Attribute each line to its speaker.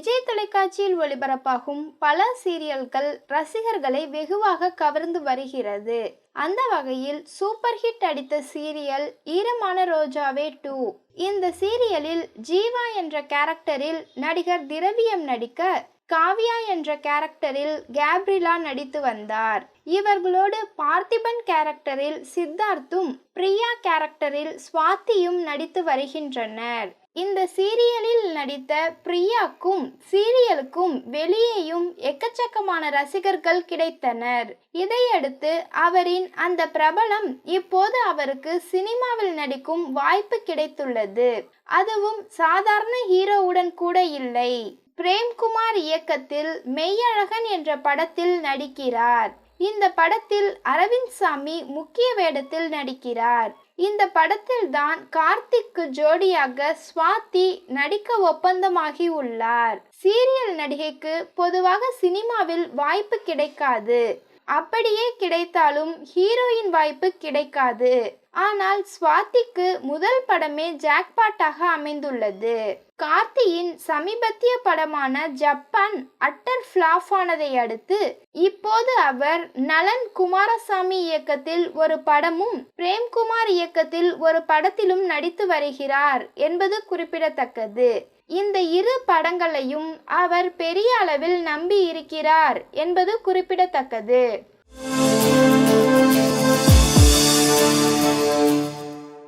Speaker 1: விஜய் தொலைக்காட்சியில் ஒளிபரப்பாகும் பல சீரியல்கள் ரசிகர்களை வெகுவாக கவர்ந்து வருகிறது. அந்த வகையில் சூப்பர் ஹிட் அடித்த சீரியல் ஈரமான ரோஜாவே டூ. இந்த சீரியலில் ஜீவா என்ற கேரக்டரில் நடிகர் திரவியம் நடிக்க காவியா என்ற கேரக்டரில் கேப்ரிலா நடித்து வந்தார். இவர்களோடு பார்த்திபன் கேரக்டரில் சித்தார்த்தும் பிரியா கேரக்டரில் சுவாத்தியும் நடித்து வருகின்றனர். இந்த சீரியலில் நடித்த பிரியாக்கும் சீரியலுக்கும் வெளியேயும் எக்கச்சக்கமான ரசிகர்கள் கிடைத்தனர். இதையடுத்து அவரின் அந்த பிரபலம் இப்போது அவருக்கு சினிமாவில் நடிக்கும் வாய்ப்பு கிடைத்துள்ளது. அதுவும் சாதாரண ஹீரோவுடன் கூட இல்லை. பிரேம்குமார் இயக்கத்தில் மெய்யழகன் என்ற படத்தில் நடிக்கிறார். இந்த படத்தில் அரவிந்த் சாமி முக்கிய வேடத்தில் நடிக்கிறார். இந்த படத்தில் தான் கார்த்திக்கு ஜோடியாக ஸ்வாதி நடிக்க ஒப்பந்தமாகி உள்ளார். சீரியல் நடிகைக்கு பொதுவாக சினிமாவில் வாய்ப்பு கிடைக்காது. அப்படியே கிடைத்தாலும் ஹீரோயின் வாய்ப்பு கிடைக்காது. ஆனால் ஸ்வாதிக்கு முதல் படமே ஜாக்பாட்டாக அமைந்துள்ளது. கார்த்தியின் சமீபத்திய படமான ஜப்பான் அட்டர் ஃப்ளாப் ஆனதை அடுத்து இப்போது அவர் நலன் குமாரசாமி இயக்கத்தில் ஒரு படமும் பிரேம்குமார் இயக்கத்தில் ஒரு படத்திலும் நடித்து வருகிறார் என்பது குறிப்பிடத்தக்கது. இந்த இரு படங்களையும் அவர் பெரிய அளவில் நம்பி இருக்கிறார் என்பது குறிப்பிடத்தக்கது.